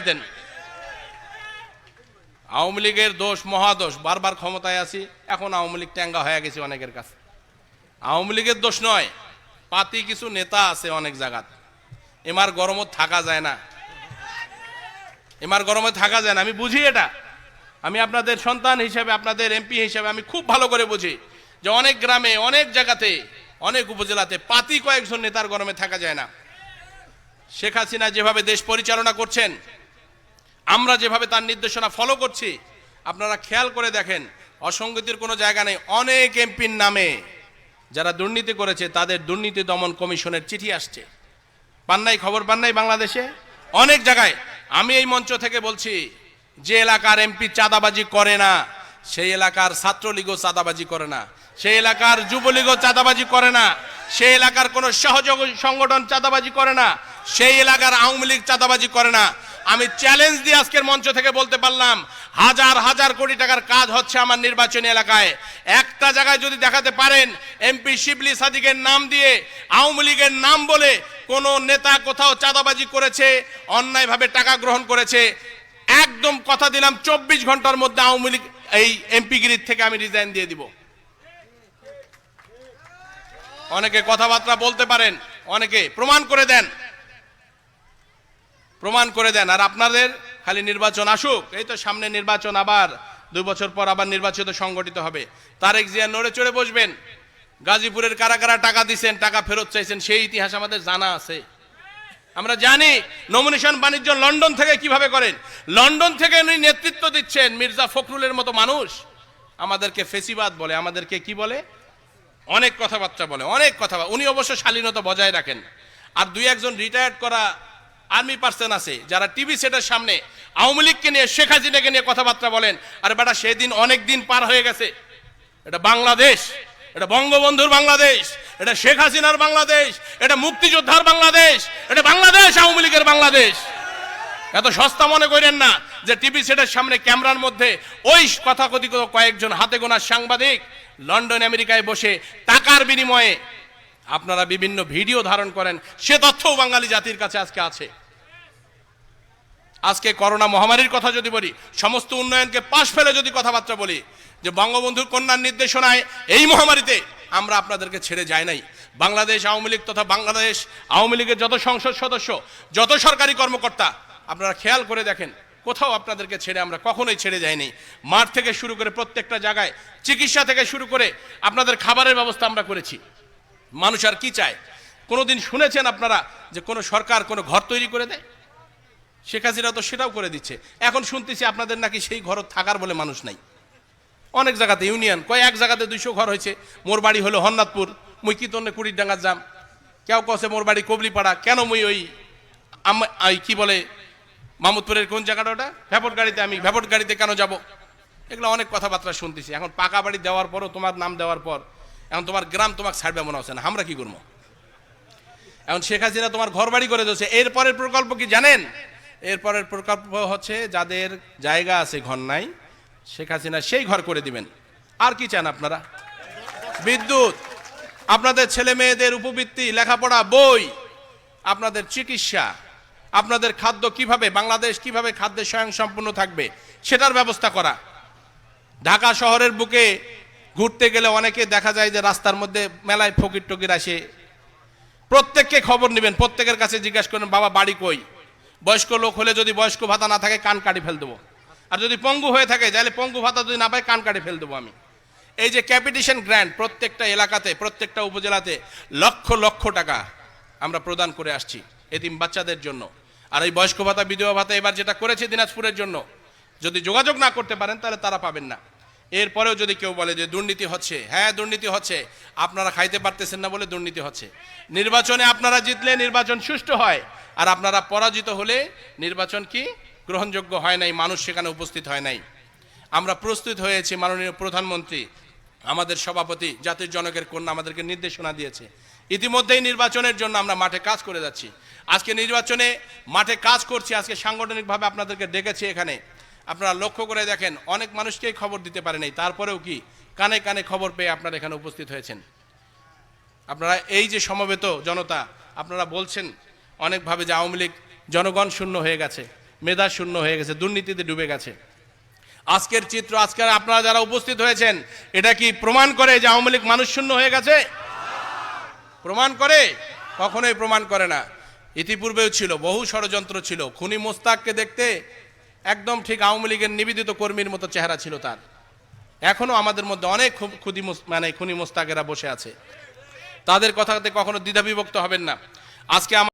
দেন। আওয়ামী লীগের দোষ, মহাদোষ, বারবার ক্ষমতায় আছি, এখন আওয়ামী লীগ ট্যাঙ্গা হয়ে গেছে অনেকের কাছে। আওয়ামী লীগের দোষ নয়, পাতি কিছু নেতা আছে অনেক জায়গাত। এমার গরমত থাকা যায় না। এমার গরমে থাকা যায় না, আমি বুঝি এটা। আমি আপনাদের সন্তান হিসেবে, আপনাদের এমপি হিসেবে আমি খুব ভালো করে বুঝি যে অনেক গ্রামে, অনেক জায়গাতে, অনেক উপজেলাতে পাতি কয়েকজন নেতার গরমে থাকা যায় না। শেখ হাসিনা যেভাবে দেশ পরিচালনা করছেন আমরা যেভাবে তার নির্দেশনা ফলো করছি, আপনারা খেয়াল করে দেখেন, অসঙ্গতির কোনো জায়গা নেই। অনেক এমপির নামে যারা দুর্নীতি করেছে, তাদের দুর্নীতি দমন কমিশনের চিঠি আসছে। পান্নাই খবর পান্নাই বাংলাদেশে? অনেক জায়গায়। আমি এই মঞ্চ থেকে বলছি, যে এলাকার এমপি চাঁদাবাজি করে না, সেই এলাকার ছাত্রলীগও চাঁদাবাজি করে না, সেই এলাকার যুবলীগও চাঁদাবাজি করে না, সেই এলাকার কোনো সহযোগী সংগঠন চাঁদাবাজি করে না, সেই এলাকার আওয়ামী লীগ চাঁদাবাজি করে না আমি চ্যালেঞ্জ দিয়ে আজকের মঞ্চ থেকে বলতে পারলাম, হাজার হাজার কোটি টাকার কাজ হচ্ছে আমার নির্বাচনী এলাকায়। একটা জায়গায় যদি দেখাতে পারেন এমপি শিবলি সাদিকের নাম দিয়ে, আওয়ামী লীগের নাম বলে কোন নেতা কোথাও চাঁদাবাজি করেছে, অন্যায়ভাবে টাকা গ্রহণ করেছে, একদম কথা দিলাম, চব্বিশ ঘণ্টার মধ্যে আওয়ামী লীগ এই এমপিগিরির থেকে আমি রিজাইন দিয়ে দিব। অনেকে কথাবার্তা বলতে পারেন, অনেকে প্রমাণ করে দেন। প্রমাণ করে দেন, আর আপনাদের খালি নির্বাচন আসুক, এই তো সামনে নির্বাচন আবার, দুই বছর পর আবার নির্বাচিত সংগঠিত হবে। তারেক জিয়া নড়ে চড়ে বসবেন। গাজীপুরের কারা কারা টাকা দিছেন, টাকা ফেরত চাইছেন, সেই ইতিহাস আমাদের জানা আছে। আমরা জানি নমিনেশন বাণিজ্য লন্ডন থেকে কীভাবে করেন। লন্ডন থেকে উনি নেতৃত্ব দিচ্ছেন মির্জা ফখরুলের মতো মানুষ। আমাদেরকে ফেসিবাদ বলে, আমাদেরকে কি বলে? অনেক কথাবার্তা বলে, অনেক কথা উনি অবশ্য শালীনতা বজায় রাখেন। আর দুই একজন রিটায়ার্ড করা আর্মি পার্সন আছে, যারা টিভি সেটের সামনে আওয়ামী লীগকে নিয়ে, শেখ হাসিনাকে নিয়ে কথাবার্তা বলেন, আর বেটা সেদিন অনেক দিন পার হয়ে গেছে। এটা বাংলাদেশ, এটা বঙ্গবন্ধুর বাংলাদেশ, এটা শেখ হাসিনার বাংলাদেশ, এটা মুক্তিযোদ্ধার বাংলাদেশ, এটা বাংলাদেশ, আওয়ামী লীগের বাংলাদেশ। এত সস্তা মনে করেন না যে টিভি সেটের সামনে ক্যামেরার মধ্যে ওই কথাকথিত কয়েকজন হাতে গোনা সাংবাদিক লন্ডন, আমেরিকায় বসে টাকার বিনিময়ে আপনারা বিভিন্ন ভিডিও ধারণ করেন, সে তথ্যও বাঙালি জাতির কাছে আজকে আছে। আজকে করোনা মহামারীর কথা যদি বলি, সমস্ত উন্নয়নকে পাশ ফেলে যদি কথাবার্তা বলি, যে বঙ্গবন্ধুর কন্যার নির্দেশনায় এই মহামারীতে আমরা আপনাদেরকে ছেড়ে যাই নাই। বাংলাদেশ আওয়ামী লীগ তথা বাংলাদেশ আওয়ামী লীগের যত সংসদ সদস্য, যত সরকারি কর্মকর্তা, আপনারা খেয়াল করে দেখেন, কোথাও আপনাদেরকে ছেড়ে আমরা কখনোই ছেড়ে যাইনি মাঠ থেকে শুরু করে প্রত্যেকটা জায়গায়, চিকিৎসা থেকে শুরু করে আপনাদের খাবারের ব্যবস্থা আমরা করেছি। মানুষ আর কি চায়? কোনোদিন শুনেছেন আপনারা যে কোনো সরকার কোনো ঘর তৈরি করে দেয়? শেখ হাসিনা তো সেটাও করে দিচ্ছে। এখন শুনতেছি আপনাদের নাকি সেই ঘর থাকার বলে মানুষ নাই। অনেক জায়গাতে ইউনিয়ন, কয় এক জায়গাতে দুইশো ঘর হয়েছে। মোর বাড়ি হলো হন্নাথপুর মুই কি তন্নে কুড়ির ডাঙ্গার যাম কেউ কছে মোর বাড়ি কবলিপাড়া, কেন মুই ওই আম- কি বলে মামুদপুরের কোন জায়গাটা ওটা? ভ্যাপট গাড়িতে আমি ভ্যাপট গাড়িতে কেন যাব? এগুলো অনেক কথাবার্তা শুনতেছি। এখন পাকা বাড়ি দেওয়ার পরও তোমার নাম দেওয়ার পর এখন তোমার গ্রাম তোমাকে ছাড়বে মনে হচ্ছে না। আমরা কি করব? এখন শেখ হাসিনা তোমার ঘর বাড়ি করে দিয়েছে। এরপরের প্রকল্প কি জানেন? এরপরের প্রকল্প হচ্ছে যাদের জায়গা আছে, ঘর নাই, শেখ হাসিনা সেই ঘর করে দিবেন। আর কি চান আপনারা? বিদ্যুৎ, আপনাদের ছেলে মেয়েদের উপবৃত্তি, লেখাপড়া, বই, আপনাদের চিকিৎসা, আপনাদের খাদ্য কীভাবে, বাংলাদেশ কীভাবে খাদ্যে স্বয়ংসম্পূর্ণ থাকবে, সেটার ব্যবস্থা করা। ঢাকা শহরের বুকে ঘুরতে গেলে অনেকে দেখা যায় যে রাস্তার মধ্যে মেলায় ফকির টকির আসে। প্রত্যেককে খবর নেবেন, প্রত্যেকের কাছে জিজ্ঞাসা করেন বাবা, বাড়ি কই? বয়স্ক লোক হলে যদি বয়স্ক ভাতা না থাকে, কান কাটি ফেল দেবো। আর যদি পঙ্গু হয়ে থাকে, তাহলে পঙ্গু ভাতা যদি না পায়, কান কাটি ফেল দেবো আমি। এই যে ক্যাপিটেশন গ্র্যান্ড প্রত্যেকটা এলাকাতে, প্রত্যেকটা উপজেলাতে লক্ষ লক্ষ টাকা আমরা প্রদান করে আসছি এতিম বাচ্চাদের জন্য। আর এই বয়স্ক ভাতা, বিধবা ভাতা এবার যেটা করেছে দিনাজপুরের জন্য, যদি যোগাযোগ না করতে পারেন, তাহলে তারা পাবেন না। এরপরেও যদি কেউ বলে যে দুর্নীতি হচ্ছে হ্যাঁ দুর্নীতি হচ্ছে, আপনারা খাইতে পারতেছেন না বলে দুর্নীতি হচ্ছে। নির্বাচনে আপনারা জিতলে নির্বাচন সুষ্ঠু হয়, আর আপনারা পরাজিত হলে নির্বাচন কি? গ্রহণযোগ্য হয় নাই, মানুষ সেখানে উপস্থিত হয় নাই। আমরা প্রস্তুত হয়েছি, মাননীয় প্রধানমন্ত্রী, আমাদের সভাপতি, জাতির জনকের কন্যা আমাদেরকে নির্দেশনা দিয়েছে। ইতিমধ্যেই নির্বাচনের জন্য আমরা মাঠে কাজ করে যাচ্ছি। আজকে নির্বাচনে মাঠে কাজ করছি, আজকে সাংগঠনিকভাবে আপনাদেরকে ডেকেছি এখানে। আপনারা লক্ষ্য করে দেখেন, অনেক মানুষকেই খবর দিতে পারে নাই। তারপরেও কি? কানে কানে খবর পেয়ে আপনারা এখানে উপস্থিত হয়েছেন। আপনারা এই যে সমবেত জনতা, আপনারা বলছেন, অনেকভাবে যে আওয়ামী লীগ জনগণ শূন্য হয়ে গেছে, মেধা শূন্য হয়ে গেছে, দুর্নীতিতে ডুবে গেছে। আজকের চিত্র আজকের আপনারা যারা উপস্থিত হয়েছেন, এটা কি প্রমাণ করে যে আওয়ামী লীগ মানুষ শূন্য হয়ে গেছে? প্রমাণ করে? কখনোই প্রমাণ করে না। ইতিপূর্বেও ছিল, বহু ষড়যন্ত্র ছিল। খুনি মোস্তাককে দেখতে একদম ঠিক আওয়ামী লীগের নিবেদিত কর্মীর মতো চেহারা ছিল তার। এখনও আমাদের মধ্যে অনেক খুদি মানে খুনি মোস্তাকেরা বসে আছে। তাদের কথাতে কখনো দ্বিধাবিভক্ত হবেন না। আজকে